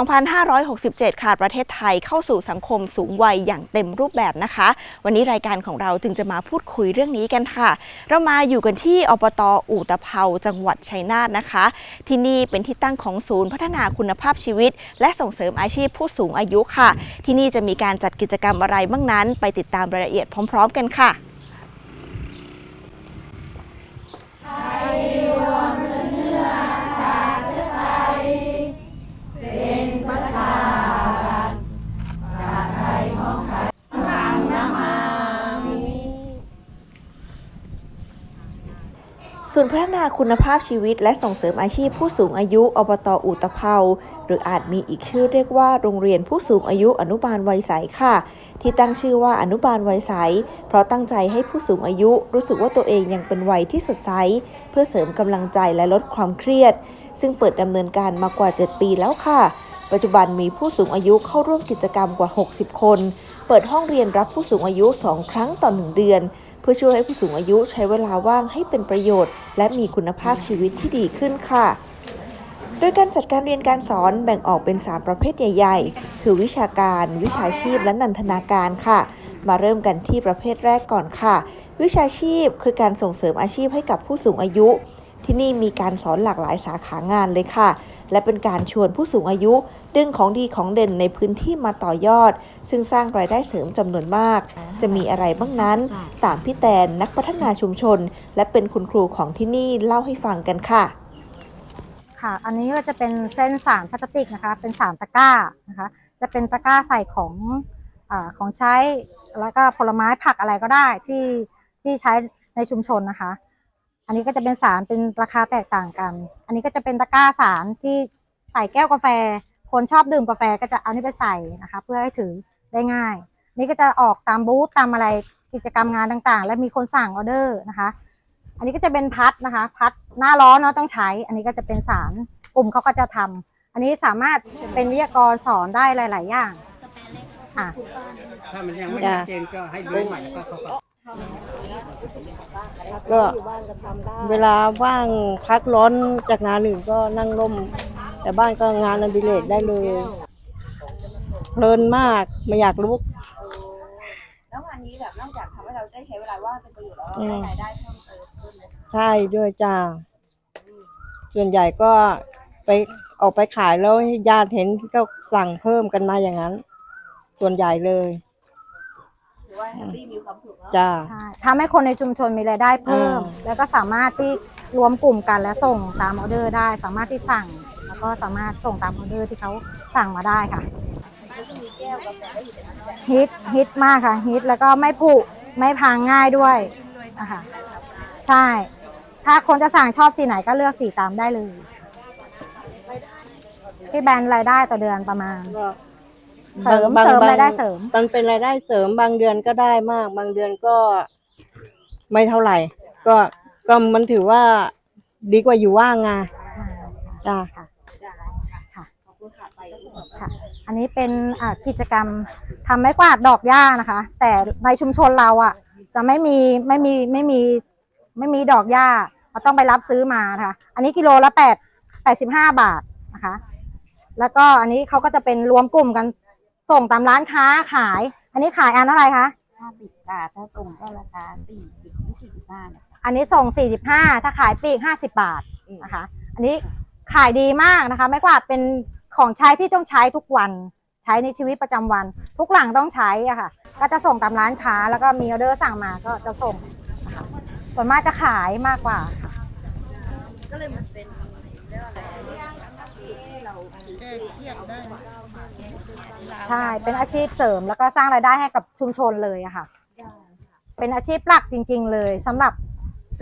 2567 ค่ะประเทศไทยเข้าสู่สังคมสูงวัยอย่างเต็มรูปแบบนะคะ วันนี้รายการของเราจึงจะมาพูดคุยเรื่องนี้กันค่ะ เรามาอยู่กันที่อบตอู่ตะเภาจังหวัดชัยนาทนะคะ ที่นี่เป็นที่ตั้งของศูนย์พัฒนาคุณภาพชีวิต และส่งเสริมอาชีพผู้สูงอายุค่ะ ที่นี่จะมีการจัดกิจกรรมอะไรบ้างนั้น ไปติดตามรายละเอียดพร้อม ๆ กันค่ะศู พัฒนาคุณภาพชีวิตและส่งเสริมอาชีพผู้สูงอายุอบตอุตะเภาหรืออาจมีอีกชื่อเรียกว่าโรงเรียนผู้สูงอายุอนุบาลวัยใสค่ะ ที่ตั้งชื่อว่าอนุบาลวัยใส เพราะตั้งใจให้ผู้สูงอายุรู้สึกว่าตัวเองยังเป็นวัยที่สดใส เพื่อเสริมกำลังใจและลดความเครียด ซึ่งเปิดดำเนินการมากว่า 7 ปีแล้วค่ะ ปัจจุบันมีผู้สูงอายุเข้าร่วมกิจกรรมกว่า 60 คน เปิดห้องเรียนรับผู้สูงอายุ 2 ครั้งต่อ 1 เดือน เพื่อช่วยให้ผู้สูงอายุใช้เวลาว่างให้เป็นประโยชน์ และมีคุณภาพชีวิตที่ดีขึ้นค่ะ โดยการจัดการเรียนการสอนแบ่งออกเป็น 3 ประเภทใหญ่ ๆ คือวิชาการ วิชาชีพ และนันทนาการค่ะ มาเริ่มกันที่ประเภทแรกก่อนค่ะ วิชาชีพคือการส่งเสริมอาชีพให้กับผู้สูงอายุ ที่นี่มีการสอนหลากหลายสาขางานเลยค่ะ และเป็นการชวนผู้สูงอายุ ดึงของดีของเด่นในพื้นที่มาต่อยอด ซึ่งสร้างรายได้เสริมจำนวนมาก จะมีอะไรบ้างนั้น ตามพี่แตนนักพัฒนาชุมชน และเป็นคุณครูของที่นี่เล่าให้ฟังกันค่ะค่ะอันนี้ก็จะเป็นเส้นสารพลาสติกนะคะ เป็นสารตะกร้านะคะ จะเป็นตะกร้าใส่ของอาของใช้แล้วก็ผลไม้ผักอะไรก็ได้ที่ที่ใช้ในชุมชนนะคะ อันนี้ก็จะเป็นสารเป็นราคาแตกต่างกัน อันนี้ก็จะเป็นตะกร้าสารที่ใส่แก้วกาแฟ คนชอบดื่มกาแฟก็จะเอานี่ไปใส่นะคะ เพื่อให้ถือได้ง่าย นี่ก็จะออกตามบูธตามอะไรกิจกรรมงานต่างๆ และมีคนสั่งออเดอร์นะคะ อันนี้ก็จะเป็นพัดนะคะ พัดหน้าร้อนเนาะต้องใช้ อันนี้ก็จะเป็นสารกลุ่มเขาก็จะทำอันนี้สามารถเป็นวิทยากรสอนได้หลาย ๆ อย่างอะถ้ามันยังไม่ชัดเจนก็ให้ดูใหม่ก็เขาก็ ก็เวลาว่างพักร้อนจากงานอื่นก็นั่งร่ม แต่บ้านก็งานอดิเรกได้เลย เพลินมากไม่อยากลุกแล้วงานนี้แบบนอกจากทำให้เราได้ใช้เวลาว่างเป็นประโยชน์แล้วอืได้มรายได้เพิ่มเติมขึ้นเลยใช่ด้วยจ้าส่วนใหญ่ก็ไปออกไปขายแล้วให้ญาติเห็นก็สั่งเพิ่มกันมาอย่างนั้น ส่วนใหญ่เลย ถือว่าแฮปปี้มีความสุขเนาะจ้า ใช่ทำให้คนในชุมชนมีรายได้เพิ่ม อ่า แล้วก็สามารถที่รวมกลุ่มกันและส่งตามออเดอร์ได้ สามารถที่สั่ง แล้วก็สามารถส่งตามออเดอร์ที่เขาสั่งมาได้ค่ะก็จะมีแก้วกาแฟได้อยู่ในนั้นด้วยฮิตฮิตมากค่ะฮิตแล้วก็ไม่ผุไม่พังง่ายด้วยนะคะใช่ ถ้าคนจะสั่งชอบสีไหนก็เลือกสีตามได้เลยที่แบรนด์รายได้ต่อเดือนประมาณ ก็ เสริมบางเสริมบางรายได้เสริมมันเป็นรายได้เสริมบางเดือนก็ได้มาก บางเดือนก็ไม่เท่าไหร่ ก็ก็มันถือว่าดีกว่าอยู่ว่างไงจ้าค่ะค่ะขอบคุณค่ะไปที่ต่อไปค่ะอันนี้เป็นอ่ากิจกรรมทำไม้กวาดดอกหญ้านะคะ แต่ในชุมชนเราอะ จะไม่มีไม่มีไม่มีไม่มีดอกหญ้าเราต้องไปรับซื้อมานะคะอันนี้กิโลละแปดแปดสิบห้าบาทนะคะ แล้วก็อันนี้เขาก็จะเป็นรวมกลุ่มกัน ส่งตามร้านค้าขาย อันนี้ขายอันเท่าไหร่คะห้าสิบบาทถ้าส่งก็ราคาสี่สิบถึงสี่สิบห้าเนี่ยอันนี้ส่ง 45 ถ้าขายปลีก 50 บาทนะคะ อันนี้ขายดีมากนะคะ ไม่กว่าดเป็นของใช้ที่ต้องใช้ทุกวัน ใช้ในชีวิตประจำวัน ทุกหลังต้องใช้อะค่ะ ก็จะส่งตามร้านค้า แล้วก็มีออเดอร์สั่งมาก็จะส่งนะคะส่วนมากจะขายมากกว่าค่ะก็เลยเหมือนเป็นเรียกว่าอะไรที่เราซื้อที่ ใช่ เป็นอาชีพเสริมแล้วก็สร้างรายได้ให้กับชุมชนเลยอะค่ะ เป็นอาชีพหลักจริง ๆ เลยสำหรับ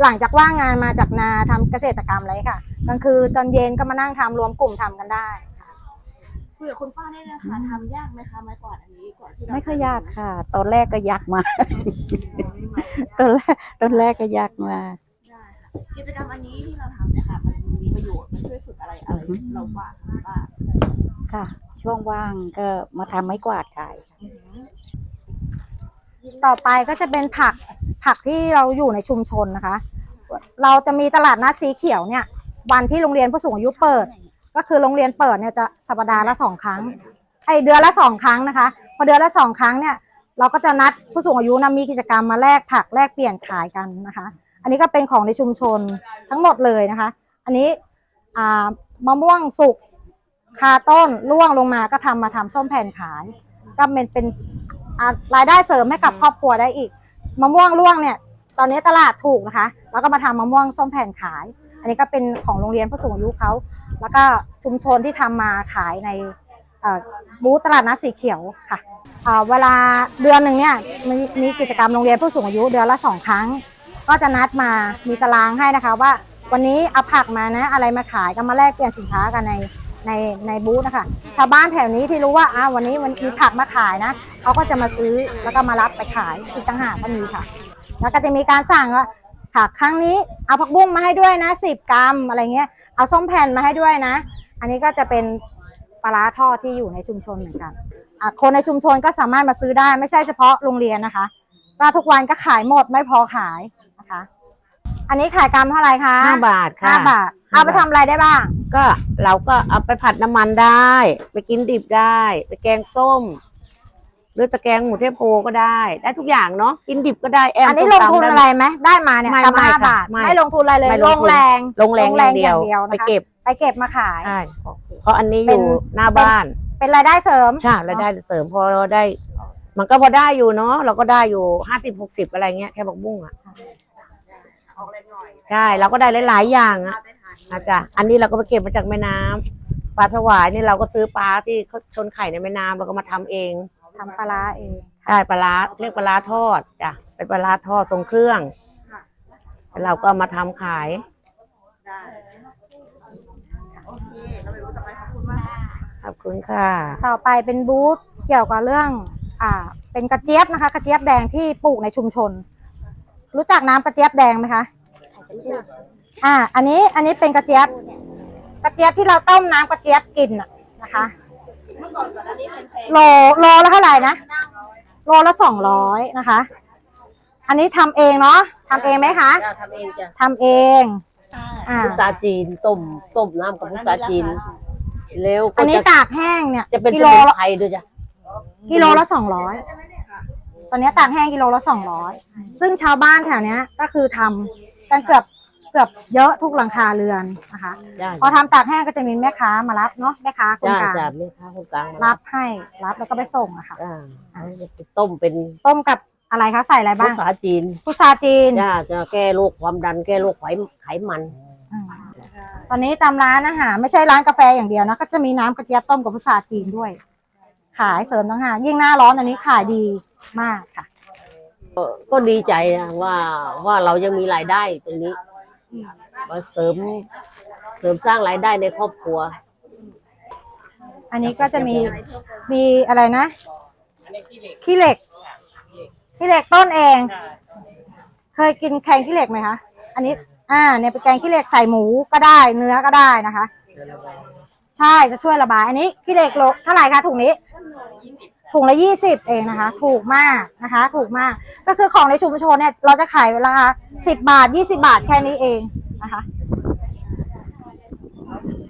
หลังจากว่างงานมาจากนาทำเกษตรกรรมอะไรค่ะกลางคืนตอนเย็นก็มานั่งทำรวมกลุ่มทำกันได้คุยกับคุณป้าได้เลยค่ะทำยากไหมคะไม้กวาดอันนี้กว่าที่เราไม่ค่อยยากค่ะ ตอนแรกก็ยากมากตอนแรกตอนแรกก็ยากมากได้ค่ะกิจกรรมอันนี้ที่เราทำเนี่ยค่ะมันมีประโยชน์มันช่วยฝึกอะไรอะไรเราบ้างคุณป้าค่ะ ช่วงว่างก็มาทำไม้กวาดขายค่ะต่อไปก็จะเป็นผักผักที่เราอยู่ในชุมชนนะคะ เราจะมีตลาดนัดสีเขียวเนี่ย วันที่โรงเรียนผู้สูงอายุเปิด ก็คือโรงเรียนเปิดเนี่ยจะสัปดาห์ละสองครั้งไอเดือนละสองครั้งนะคะ พอเดือนละสองครั้งเนี่ย เราก็จะนัดผู้สูงอายุนะมีกิจกรรมมาแลกผักแลกเปลี่ยนขายกันนะคะ อันนี้ก็เป็นของในชุมชนทั้งหมดเลยนะคะ อันนี้มะม่วงสุก คาต้นร่วงลงมาก็ทำมาทำส้มแผ่นขาย ก็เป็นเป็นรายได้เสริมให้กับครอบครัวได้อีกมะม่วงร่วงเนี่ย ตอนนี้ตลาดถูกนะคะ แล้วก็มาทำมะม่วงส้มแผ่นขาย อันนี้ก็เป็นของโรงเรียนผู้สูงอายุเขาแล้วก็ชุมชนที่ทำมาขายในบูธตลาดนัดสีเขียวค่ะเวลาเดือนหนึ่งเนี่ยมีมีกิจกรรมโรงเรียนผู้สูงอายุเดือนละสองครั้ง ก็จะนัดมามีตารางให้นะคะว่า วันนี้เอาผักมานะอะไรมาขายก็มาแลกเปลี่ยนสินค้ากันใน ในในบูธนะคะชาวบ้านแถวนี้ที่รู้ว่าอ้าววันนี้มันมีผักมาขายนะเขาก็จะมาซื้อแล้วก็มารับไปขายอีกต่างหากก็มีค่ะ แล้วก็จะมีการสั่งว่าผักครั้งนี้เอาผักบุ้งมาให้ด้วยนะสิบกรัมอะไรเงี้ยเอาส้มแผ่นมาให้ด้วยนะ อันนี้ก็จะเป็นปลาร้าทอดที่อยู่ในชุมชนเหมือนกันอะคนในชุมชนก็สามารถมาซื้อได้ไม่ใช่เฉพาะโรงเรียนนะคะก็ทุกวันก็ขายหมดไม่พอขายนะคะ อันนี้ขายกรัมเท่าไหร่คะห้าบาทค่ะห้าบาท เอาไปทำอะไรได้บ้าง ก็เราก็เอาไปผัดน้ำมันได้ ไปกินดิบได้ ไปแกงส้ม หรือตะแกงหมูเทพโพก็ได้ ได้ทุกอย่างเนาะกินดิบก็ได้แอมอันนี้ลส้งมตำทุนด้ อะไรไหมได้มาเนี่ยไม่กรัมละไม่ห้าค่ะบาทไม่ไม่ลงทุนอะไรเลยไม่ลลงงทุน แรงลงแรงอย่างเดียวนะคะไปเก็บไปเก็บมาขาย ใช่เพราะอันนี้อเป็น ยู่หน้าบ้านเป็นรายได้เสริม ใช่รายได้เสริมพอเราได้ มันก็พอได้อยู่เนาะเราก็ได้อยู่ห้าสิบหกสิบอะไรเงี้ยแค่บอกบุ้งอะใช่เราก็ได้หลายๆอย่างอะ อาจารย์อันนี้เราก็ไปเก็บมาจากแม่น้ำปลาสวายนี่เราก็ซื้อปลาที่เขาชนไข่ในแม่น้ำเราก็มาทำเองทำปลาร้าเองใช่ปลาร้าเรียกปลาร้าทอดจ้ะเป็นปลาร้าทอดทรงเครื่องแล้วเราก็เอามาทำขายขอบคุณค่ะ ต่อไปเป็นบูธเกี่ยวกับเรื่อง อ่า เป็นกระเจี๊ยบนะคะ กระเจี๊ยบแดงที่ปลูกในชุมชน รู้จักน้ำกระเจี๊ยบแดงไหมคะ อ่า อันนี้อันนี้เป็นกระเจี๊ยบ กระเจี๊ยบที่เราต้มน้ำกระเจี๊ยบกินน่ะนะคะโลโลละเท่าไหร่นะโลละสองร้อยนะคะ อันนี้ทำเองเนาะทำเองไหมคะจ้าทำเองจ้ะทำเอง อ่า พุทราจีนต้มต้มน้ำกับพุทราจีนแล้วก็อันนี้จะตากแห้งเนี่ยจะเป็นกิสโลมุนละไพรด้วยจ้ะกิโลละสองร้อยตอนนี้ตากแห้งกิโลละสองร้อยซึ่งชาวบ้านแถวเนี้ยก็คือทำกันเกือบ เกือบเยอะทุกหลังคาเรือนนะคะ จ้าพอทำตากแห้งก็จะมีแม่ค้ามารับเนาะแม่ค้าคนจ้ากลางจ้าแม่ค้าคนกลางมารับให้รับแล้วก็ไปส่งอะค่ะ จ้าเอาไปต้มเป็นต้มกับอะไรคะใส่อะไรพุบ้างทราจีนพุทราจีนจ้าจะแก้โรคความดันแก้โรคไขไขมัน อืมตอนนี้ตามร้านอาหารไม่ใช่ร้านกาแฟอย่างเดียวนะก็จะมีน้ำกระเจี๊ยบต้มกับพุทราจีนด้วย ขายเสริมต่างหากยิ่งหน้าร้อนตอนนี้ขายดีมากค่ะ ก็ก็ดีใจนะว่าว่าเรายังมีรายได้ตรงนี้ มาเสริมเสริมสร้างรายได้ในครอบครัว อันนี้ก็จะมีมีอะไรนะขี้เหล็กขี้เหล็กต้นเอง เคยกินแกงขี้เหล็กไหมคะอันนี้ อ่าเนี่ยเป็นแกงขี้เหล็กใส่หมูก็ได้เนื้อก็ได้นะคะ ใช่จะช่วยระบาย อันนี้ขี้เหล็กโลเท่าไหร่คะถุงนี้ ถุงละยี่สิบเองนะคะ ถูกมากนะคะ ถูกมาก ก็คือของในชุมชนเนี่ย เราจะขายราคาสิบบาทยี่สิบาทแค่นี้เองนะคะ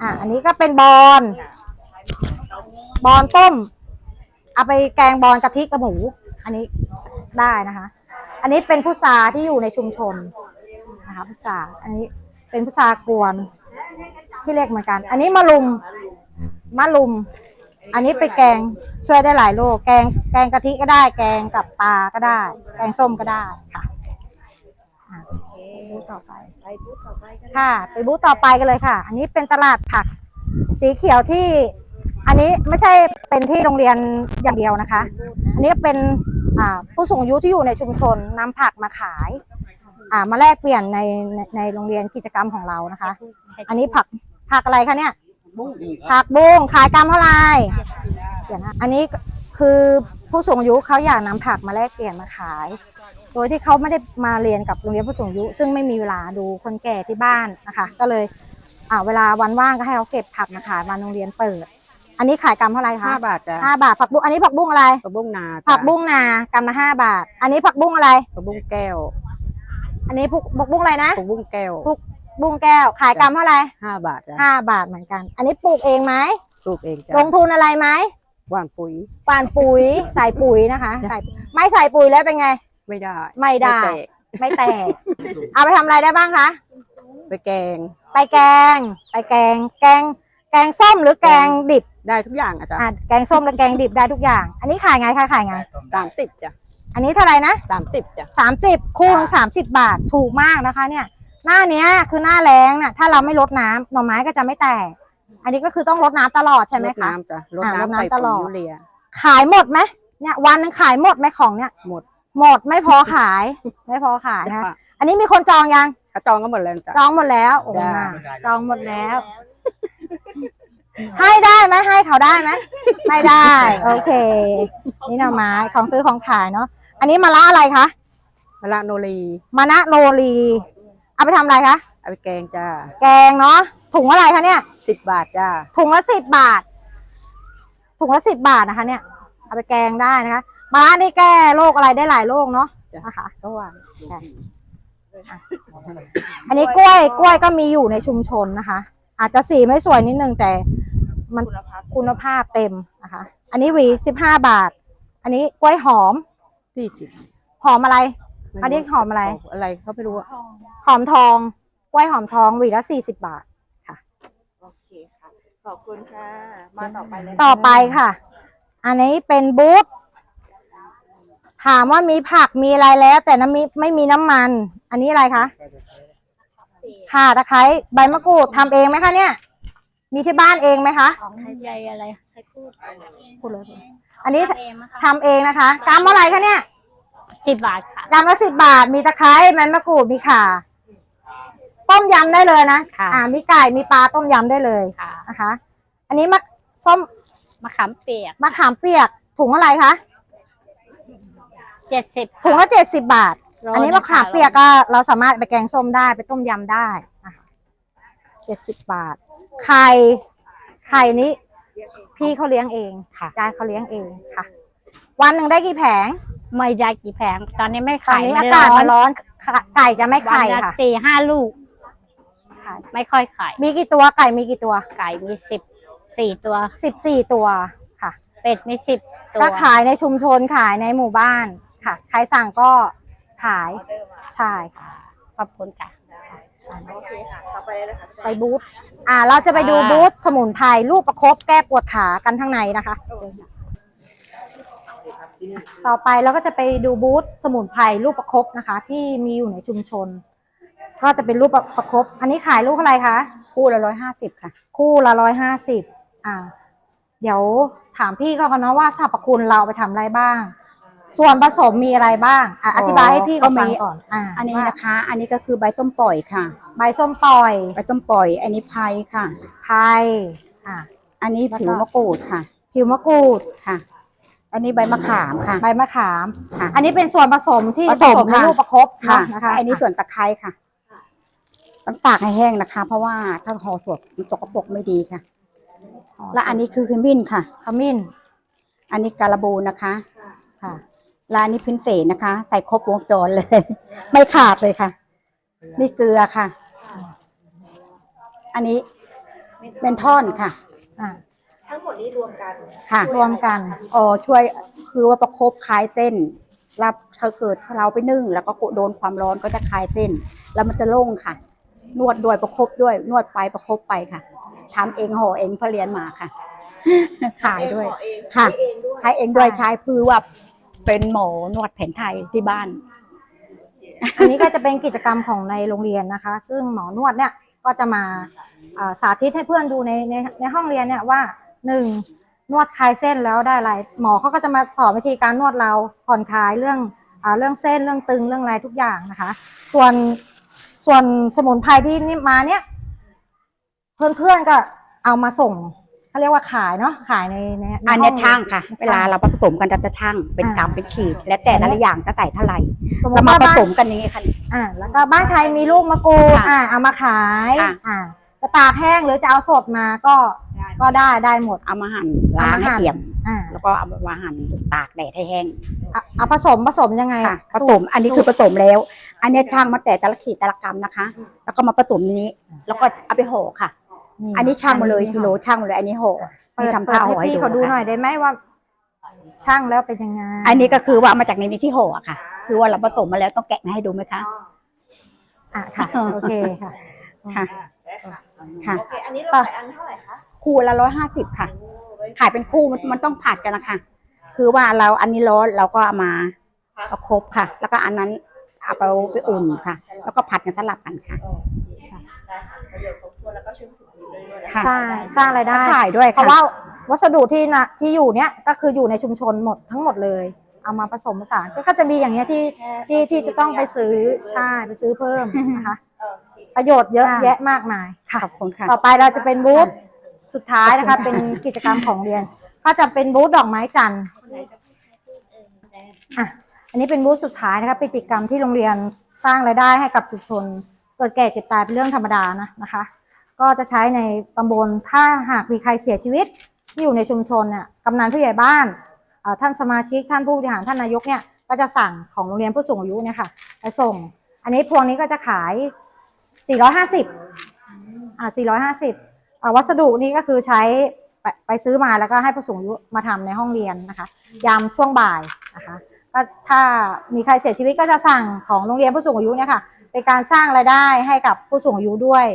อ่าอันนี้ก็เป็นบอล บอลต้ม เอาไปแกงบอลกะทิกับหมู อันนี้ได้นะคะ อันนี้เป็นพุทราที่อยู่ในชุมชนนะคะพุทราอันนี้เป็นพุทรากวนที่เล็กเหมือนกัน อันนี้มะลุมมะลุม อันนี้ไปแกงช่วยได้หลายโรคแกงแกงกะทิก็ได้ แกงกับปลาก็ได้ แกงส้มก็ได้ค่ะอะไปบูธต่อไปค่ะ ไปบูธต่อไปกันเลยค่ะ อันนี้เป็นตลาดผัก สีเขียวที่ อันนี้ไม่ใช่เป็นที่โรงเรียนอย่างเดียวนะคะ อันนี้เป็นอ่าผู้สูงอายุที่อยู่ในชุมชนนำผักมาขายอ่ามาแลกเปลี่ยนในในในโรงเรียนกิจกรรมของเรานะคะ อันนี้ผักผักอะไรคะเนี่ย ผักบุ้งขายกรัมเท่าไหร่เดี๋ยวนะอันนี้คือผู้สูงอายุเขาอยากนำผักมาแลกเปลี่ยนมาขาย โดยที่เขาไม่ได้มาเรียนกับโรงเรียนผู้สูงอายุ ซึ่งไม่มีเวลาดูคนแก่ที่บ้านนะคะ ก็เลยอ่าเวลาวันว่างก็ให้เขาเก็บผักมาขายวันโรงเรียนเปิด อันนี้ขายกรัมเท่าไหร่คะห้าบาทจ้ะห้าบาทผักบุ้งอันนี้ผักบุ้งอะไรกระบุ้งนาจ้ะผักบุ้งนากรัมละห้าบาท อันนี้ผักบุ้งอะไรกระบุ้งแก้ว อันนี้ผักผักบุ้งอะไรนะกระบุ้งแก้วผัก บุ้งแก้วขายกรัมเท่าไหร่ห้าบาทจ้ะห้าบาทเหมือนกัน อันนี้ปลูกเองไหมปลูกเองจ้ะลงทุนอะไรไหมหว่านปุ๋ยหว่านปุ๋ยใส่ปุ๋ยนะคะใส่ไม่ใส่ปุ๋ยแล้วเป็นไง ไม่ได้ ไม่ได้แตกไม่แตกเอาไปทำอะไรได้บ้างคะไปแกง ไปแกง ไปแกง แกง แกงส้มหรือแกงดิบได้ทุกอย่างอะจ้ะอะแกงส้มและแกงดิบได้ทุกอย่าง อันนี้ขายไงคะขายไงสามสิบจ้ะอันนี้เท่าไหร่นะสามสิบจ้ะสามสิบคู่สามสิบบาทถูกมากนะคะเนี่ย หน้าเนี้ยคือหน้าแรงน่ะ ถ้าเราไม่ลดน้ำหน่อไม้ก็จะไม่แตก อันนี้ก็คือต้องลดน้ำตลอดใช่ไหมรดคะ น้ำจ้ะรดอ่ารดน้ำน้ำใส่ตปุ๋ลยอดยูเรียขายหมดไหมเนี่ย วันหนึงขายหมดไหมของเนี่ย หมดหมดไม่พอขาย ไม่พอขายนะจ้ะอันนี้มีคนจองยังเขาจองกันหมดแล้วจ้ะ จองหมดแล้วโอ้จ้ะน่ะจองหมดแล้ว ให้ได้ไหมให้เขาได้ไหมไม่ได้ โอเค นี่หน่อไม้ของซื้อของขายเนาะอันนี้มะละอะไรคะมะละโนรีมะนะโนรี เอาไปทำอะไรคะ เอาไปแกงจ้า แกงเนาะ ถุงอะไรคะเนี่ย สิบบาทจ้า ถุงละสิบบาท ถุงละสิบบาทนะคะ เนี่ย เอาไปแกงได้นะคะมะระนี่แก้โรคอะไรได้หลายโรคเนาะนะคะก็ว่าอันนี้กล้วย กล้วยก็มีอยู่ในชุมชนนะคะ อาจจะสีไม่สวยนิดนึงแต่มันคุณภาพเต็มนะคะ อันนี้หวีสิบห้าบาท อันนี้กล้วยหอมที่จิบหอมอะไร อันนี้หอมอะไร อะไรเขาไม่รู้อะหอมทองกล้วยหอมทองหวีละสี่สิบบาท โอเคค่ะ ขอบคุณค่ะ มาต่อไปเลยต่อไปค่ะ อันนี้เป็นบูธถามว่ามีผักมีอะไรแล้ว แต่น้ำมิไม่มีน้ำมัน อันนี้อะไรคะข่าตะไคร้ใบมะกรูดทำเองไหมคะเนี่ย มีที่บ้านเองไหมคะ ของใหญ่อะไรใครพูดพูดเลยอันนี้เองนะคะทำเองนะคะกำเท่าไหร่คะเนี่ย สิบบาทค่ะกำละสิบบาท มีตะไคร้ใบมะกรูด มีข่า ต้มยำได้เลยนะ ค่ะอ่า มีไก่ มีปลาต้มยำได้เลยค่ะ นะคะ อันนี้มะส้มมะขามเปียกมะขามเปียก ถุงอะไรคะ เจ็ดสิบถุงละเจ็ดสิบบาทโลอันนี้หมะขามเปียกก็เราสามารถไปแกงส้มได้ไปต้มยำได้นะคะเจ็ดสิบบาท ไข่ ไข่นี้ พี่เขาเลี้ยงเองค่ะ ยายเขาเลี้ยงเองค่ะ วันหนึ่งได้กี่แผง ไม่ได้กี่แผง ตอนนี้ไม่ตอนขายนี้ไม่อากาศร้อมันนร้อนค่ะไก่จะไม่วันไข่ละค่ะสี่ห้าลูกไข่ไม่ค่อยขายมีกี่ตัวไก่มีกี่ตัวไก่มีสิบสี่ตัว สิบสี่ตัวค่ะ เป็ดมีสิบตัวก็ขายในชุมชนขายในหมู่บ้านค่ะ ใครสั่งก็ขายใช่ค่ะ ขอบคุณค่ะ โอเคค่ะต่อไปเลยนะคะไปบูธอ่า เราจะไปดูอ่า บูธสมุนไพรลูกประคบแก้ปวดขากันข้างในนะคะ ต่อไปเราก็จะไปดูบูธสมุนไพรลูกประคบนะคะ ที่มีอยู่ในชุมชน ก็จะเป็นรูปประคบอันนี้ขายลูกอะไรคะคู่ละร้อยห้าสิบค่ะ คู่ละร้อยห้าสิบอ่า เดี๋ยวถามพี่เขากันเนาะว่าสรรพคุณเราไปทำอะไรบ้าง ส่วนผสมมีอะไรบ้างอะอธิบายให้พี่เขาฟังก่อนอ่าอันนี้ว่านะคะ อันนี้ก็คือใบส้มปล่อยค่ะ ใบส้มปล่อยใบส้มปล่อย อันนี้ไพรค่ะไผ่อ่าอันนี้แล้วก็ผิวมะกรูดค่ะ ผิวมะกรูดค่ะ อันนี้ใบมะขามค่ะ ใบมะขามค่ะ อันนี้เป็นส่วนผสมที่ผผสมสมในค่ะ ลูกประคบค่ะเนอะนะคะ อันนี้ส่วนตะไคร้ค่ะ ต้องตากให้แห้งนะคะ เพราะว่าถ้าห่อสดมันสกปรกไม่ดีค่ะ และอันนี้คือขมิ้นค่ะ ขมิ้นอันนี้การบูนะคะ ค่ะ และอันนี้พินเศษนะคะ ใส่ครบวงจรเลย ไม่ขาดเลยค่ะ นี่เกลือค่ะ อันนี้เมนทอนค่ะ อ่า ทั้งหมดนี้รวมกันค่ะรวมกันอ๋อช่วยคือว่าประคบคลายเส้นรับถ้าเกิดเราไปนึ่ง แล้วก็โดนความร้อนก็จะคลายเส้น แล้วมันจะโล่งค่ะ นวดด้วยประคบด้วย นวดไปประคบไปค่ะทำเองห่อเองเพราะเรียนมาค่ะ ขายด้วยค่ะใช้เองด้วยใช้คือว่าเป็นหมอนวดแผนไทยที่บ้าน อันนี้ก็จะเป็นกิจกรรมของในโรงเรียนนะคะ ซึ่งหมอนวดเนี่ยก็จะมาอ่าสาธิตให้เพื่อนดูในในในห้องเรียนเนี่ยว่า หนึ่งนวดคลายเส้นแล้วได้อะไรหมอเขาก็จะมาสอนวิธีการนวดเราผ่อนคลายเรื่องอ่าเรื่องเส้นเรื่องตึงเรื่องอะไรทุกอย่างนะคะ ส่วนส่วนสมุนไพรที่นี่มาเนี่ยเพื่อนๆก็เอามาส่งเขาเรียกว่าขายเนาะขายในในในอันเนี้ยห้ช่างค่ะช่เวลาเราผสมกันเราจะช่างเป็นอ่ากรัมเป็นขีด และแต่ละอย่างจะใส่เท่าไหร่สมมเราติมาว่าผบ้านสมกันอย่างนี้ค่ะอ่าแล้วก็บ้านใครมีลูกมะกรูดค่ะอ่าเอามาขายค่ะอ่าจะตากแห้งหรือจะเอาสดมาก็ ก็ได้ได้หมด เอามาหั่นล้างเอามาหั่ให้นเกลี่ยม อ่าแล้วก็เอามาหั่นตากแดดให้แห้งเอาเอาผสมผสมยังไงค่ะผสมอันนี้คือผสมแล้ว อันเนี้ยช่างมาแต่แต่ละขีดแต่ละกรัมนะคะ แล้วก็มาผสมนี้ แล้วก็เอาไปห่อค่ะ อันนี้ช่างมาเลยกิโลช่างมาเลย อันนี้ห่อเปินี่ดทำเปิท่าดห่ให้อให้พี่ดูเขาดูหน่อยค่ะได้ไหมว่า ช่างแล้วเป็นยังไงอันนี้ก็คือว่าเอามาจากในนี้ที่ห่ออะค่ะ คือว่าเราผสมมาแล้วต้องแกะมาให้ดูไหมคะ อะค่ะ โอเคค่ะ ค่ะค่ะ โอเค อันนี้เราขายอันเท่าไหร่คะ คู่ละร้อยห้าสิบค่ะ ขายเป็นคู่มันมันต้องผัดกันนะคะ คือว่าเราอันนี้ร้อนเราก็เอามาเอาครบค่ะ แล้วก็อันนั้นเอาไปไปอุ่นค่ะ แล้วก็ผัดกันสลับกันค่ะได้ค่ะประโยชน์ครบถ้วนแล้วก็ช่วยผู้สูงอายุได้ด้วยนะค่ะใช่สร้างรายได้ขายด้วยเพราะค่ะว่าวัสดุที่นะที่อยู่เนี้ยก็คืออยู่ในชุมชนหมดทั้งหมดเลย เอามาผสมผสานก็ก็จะมีอย่างเงี้ยที่ที่ที่จะต้องไปซื้อใช่ไปซื้อเพิ่มนะคะประโยชน์เยอะแยะมากมายค่ะขอบคุณค่ะ ต่อไปเราจะเป็นบูธ สุดท้ายนะคะ เป็นกิจกรรมของเรียน ก็จะเป็นบูธดอกไม้จันทร์อะอันนี้เป็นบูธสุดท้ายนะคะเป็นกิจกรรมที่โรงเรียนสร้างรายได้ให้กับชุมชนเกิดแก่เจ็บตายเป็นเรื่องธรรมดานะนะคะ ก็จะใช้ในตำบลถ้าหากมีใครเสียชีวิตที่อยู่ในชุมชนเนี่ยกำนันผู้ใหญ่บ้านเอ่อท่านสมาชิกท่านผู้บริหารท่านนายกเนี่ยก็จะสั่งของโรงเรียนผู้สูงอายุเนี่ยค่ะไปส่ง อันนี้พวงนี้ก็จะขาย 450 อ่า450อ่า วัสดุนี้ก็คือใช้ไปไปซื้อมาแล้วก็ให้ผู้สูงอายุมาทำในห้องเรียนนะคะ ยามช่วงบ่ายนะคะก็ถ้ามีใครเสียชีวิตก็จะสั่งของโรงเรียนผู้สูงอายุเนี่ยค่ะเป็นการสร้างรายได้ให้กับผู้สูงอายุด้วย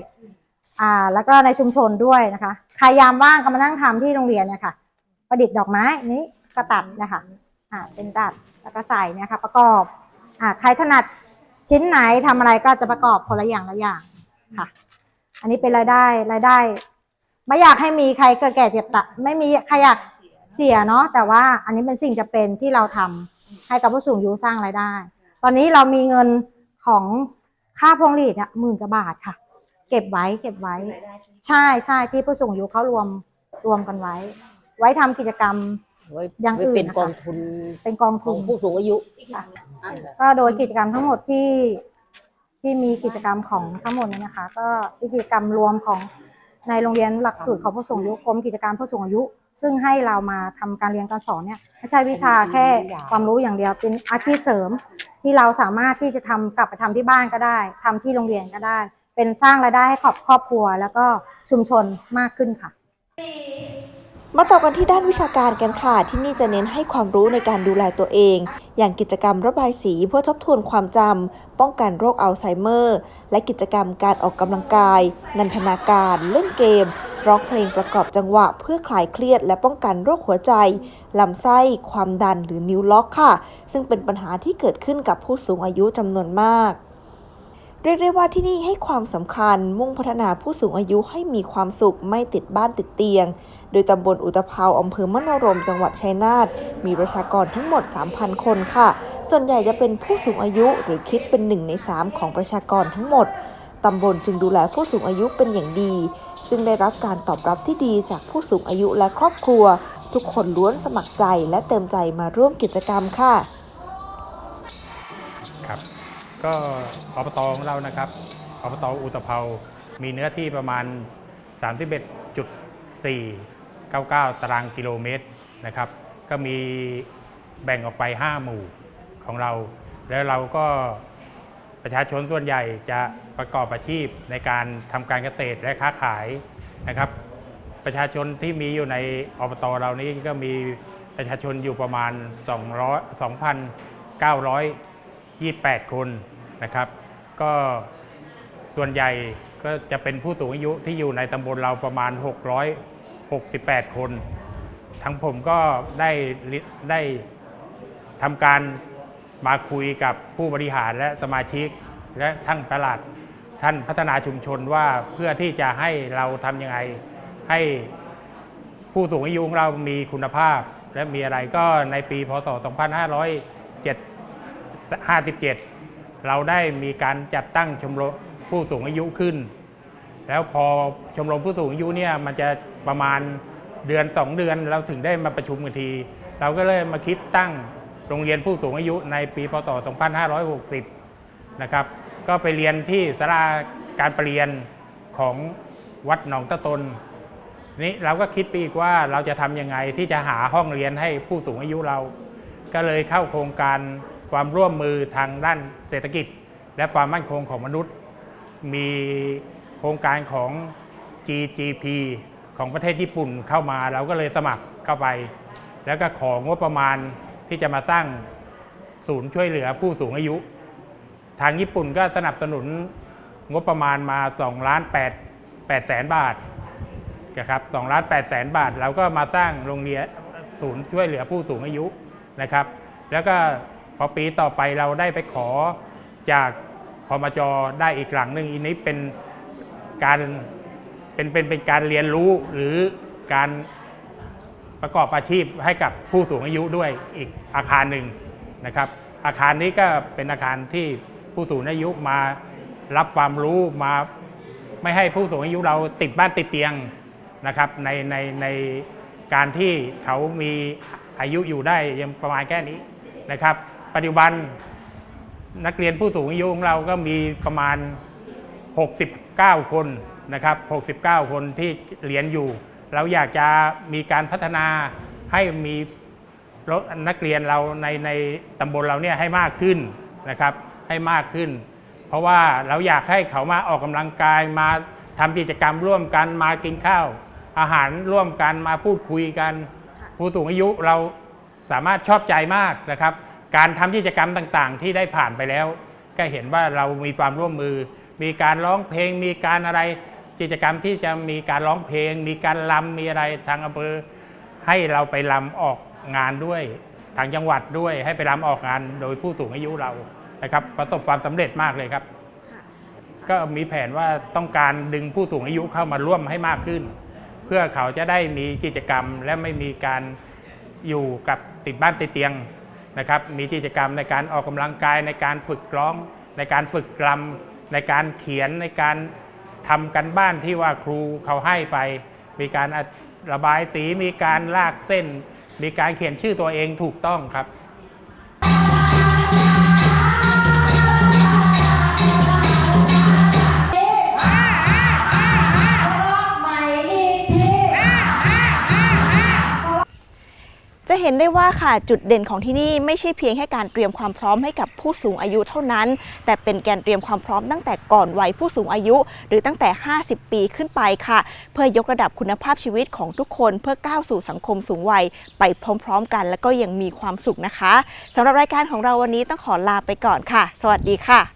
อ่าแล้วก็ในชุมชนด้วยนะคะใครยามว่างก็มานั่งทำที่โรงเรียนเนี่ยค่ะ ประดิษฐ์ดอกไม้นี้ก็ตัดนะคะอ่าเป็นตัดแล้วก็ใส่เนี่ยค่ะประกอบอ่าใครถนัดชิ้นไหนทำอะไรก็จะประกอบคนละอย่างละอย่างค่ะ อันนี้เป็นรายได้รายได้ ไม่อยากให้มีใครเกิดแก่เจ็บตายไม่มีใครอยากเสียเนาะแต่ว่าอันนี้เป็นสิ่งจะเป็นที่เราทำให้กับผู้สูงอายุสร้างรายได้ ตอนนี้เรามีเงินของค่าพวงหลีดเนี่ยหมื่นกว่าบาทค่ะ เก็บไว้เก็บไว้ ใช่ใช่ที่ผู้สูงอายุเขารวมรวมกันไว้ ไว้ทำกิจกรรมไว้อย่างอื่นไว้เป็นนะคะกองทุนเป็นกองขทุองนผู้สูงอายุก็โดยกิจกรรมทั้งหมดที่ที่มีกิจกรรมของทั้งหมดนี้นะคะ ก็กิจกรรมรวมของ ในโรงเรียนหลักสูตรของผู้สูงอายุกรมกิจการผู้สูงอายุ ซึ่งให้เรามาทำการเรียนการสอนเนี่ยไม่ใช่วิชาแค่ความรู้อย่างเดียวเป็นอาชีพเสริม ที่เราสามารถที่จะทำกลับไปทำที่บ้านก็ได้ทำที่โรงเรียนก็ได้ เป็นสร้างรายได้ให้ครอบครอบครัว แล้วก็ชุมชนมากขึ้นค่ะ มาต่อกันที่ด้านวิชาการกันค่ะ ที่นี่จะเน้นให้ความรู้ในการดูแลตัวเอง อย่างกิจกรรมระบายสีเพื่อทบทวนความจำ ป้องกันโรคอัลไซเมอร์ และกิจกรรมการออกกำลังกาย นันทนาการ เล่นเกม ร้องเพลงประกอบจังหวะ เพื่อคลายเครียด และป้องกันโรคหัวใจ ลำไส้ ความดันหรือนิ้วล็อกค่ะ ซึ่งเป็นปัญหาที่เกิดขึ้นกับผู้สูงอายุจำนวนมาก เรียกได้ว่าที่นี่ให้ความสำคัญมุ่งพัฒนาผู้สูงอายุให้มีความสุขไม่ติดบ้านติดเตียง โดยตำบลอุตภาวอำเภอมโนรมจังหวัดชัยนาทมีประชากรทั้งหมด 3,000 คนค่ะ ส่วนใหญ่จะเป็นผู้สูงอายุหรือคิดเป็นหนึ่งใน 3 ของประชากรทั้งหมดตำบลจึงดูแลผู้สูงอายุเป็นอย่างดี ซึ่งได้รับการตอบรับที่ดีจากผู้สูงอายุและครอบครัว ทุกคนล้วนสมัครใจและเต็มใจมาร่วมกิจกรรมค่ะ ก็อบตของเรานะครับอบตอุตภเปามีเนื้อที่ประมาณ 31.499 ตารางกิโลเมตรนะครับ ก็มีแบ่งออกไป 5 หมู่ของเรา แล้วเราก็ประชาชนส่วนใหญ่จะประกอบอาชีพในการทำการเกษตรและค้าขายนะครับ ประชาชนที่มีอยู่ในอบตเรานี้ก็มีประชาชนอยู่ประมาณ 200 2,928 คน นะครับ ก็ส่วนใหญ่ก็จะเป็นผู้สูงอายุที่อยู่ในตำบลเราประมาณ 668 คน ทั้งผมก็ได้ได้ทำการมาคุยกับผู้บริหารและสมาชิกและทั้งประหลัดท่านพัฒนาชุมชนว่าเพื่อที่จะให้เราทำยังไง ให้ผู้สูงอายุของเรามีคุณภาพ และมีอะไรก็ในปีพศ 2557 เราได้มีการจัดตั้งชมรมผู้สูงอายุขึ้น แล้วพอชมรมผู้สูงอายุเนี่ยมันจะประมาณเดือน 2 เดือนเราถึงได้มาประชุมกันที เราก็เลยมาคิดตั้งโรงเรียนผู้สูงอายุในปีพศ 2560 นะครับ ก็ไปเรียนที่สาราการประเรียนของวัดหนองตะตน นี่เราก็คิดไปอีกว่าเราจะทำยังไงที่จะหาห้องเรียนให้ผู้สูงอายุเรา ก็เลยเข้าโครงการ ความร่วมมือทางด้านเศรษฐกิจ และความมั่นคงของมนุษย์ มีโครงการของ GGP ของประเทศญี่ปุ่นเข้ามาเราก็เลยสมัครเข้าไป แล้วก็ของงบประมาณที่จะมาสร้างศูนย์ช่วยเหลือผู้สูงอายุ ทางญี่ปุ่นก็สนับสนุนงบประมาณมา2ล้าน8 8แสนบาทนะครับ2ล้าน8แสนบาทเราก็มาสร้างโรงเรียนศูนย์ช่วยเหลือผู้สูงอายุนะครับ แล้วก็ พอปีต่อไปเราได้ไปขอจากพมจได้อีกหลังหนึ่งอันนี้เป็นการเป็นเป็นเป็นการเรียนรู้หรือการประกอบอาชีพให้กับผู้สูงอายุด้วยอีกอาคารหนึ่งนะครับ อาคารนี้ก็เป็นอาคารที่ผู้สูงอายุมารับความรู้มาไม่ให้ผู้สูงอายุเราติดบ้านติดเตียงนะครับในในในการที่เขามีอายุอยู่ได้ยังประมาณแค่นี้นะครับ ปัจจุบันนักเรียนผู้สูงอายุของเราก็มีประมาณ 69 คนนะครับ 69 คนที่เรียนอยู่ เราอยากจะมีการพัฒนาให้มีรถนักเรียนเราในในตำบลเราเนี่ยให้มากขึ้นนะครับ ให้มากขึ้น เพราะว่าเราอยากให้เขามาออกกำลังกายมาทำกิจกรรมร่วมกันมากินข้าว อาหารร่วมกันมาพูดคุยกัน ผู้สูงอายุเราสามารถชอบใจมากนะครับ การทำกิจกรรมต่างๆ ที่ได้ผ่านไปแล้ว ก็เห็นว่าเรามีความร่วมมือ มีการร้องเพลง มีการอะไรกิจกรรมที่จะมีการร้องเพลง มีการลำมีอะไรทางอำเภอให้เราไปลำออกงานด้วยทางจังหวัดด้วยให้ไปลำออกงานโดยผู้สูงอายุเรานะครับ ประสบความสำเร็จมากเลยครับ ก็มีแผนว่าต้องการดึงผู้สูงอายุเข้ามาร่วมให้มากขึ้น เพื่อเขาจะได้มีกิจกรรมและไม่มีการอยู่กับติดบ้านติดเตียง นะครับมีกิจกรรมในการออกกำลังกายในการฝึกร้อง ในการฝึกรำในการเขียนในการทำกันบ้านที่ว่าครูเขาให้ไป มีการระบายสีมีการลากเส้น มีการเขียนชื่อตัวเองถูกต้องครับ เห็นได้ว่าค่ะจุดเด่นของที่นี่ไม่ใช่เพียงแค่การเตรียมความพร้อมให้กับผู้สูงอายุเท่านั้น แต่เป็นการเตรียมความพร้อมตั้งแต่ก่อนวัยผู้สูงอายุ หรือตั้งแต่ 50 ปีขึ้นไปค่ะ เพื่อยกระดับคุณภาพชีวิตของทุกคนเพื่อก้าวสู่สังคมสูงวัยไปพร้อม ๆ กัน แล้วก็ยังมีความสุขนะคะสำหรับรายการของเราวันนี้ต้องขอลาไปก่อนค่ะ สวัสดีค่ะ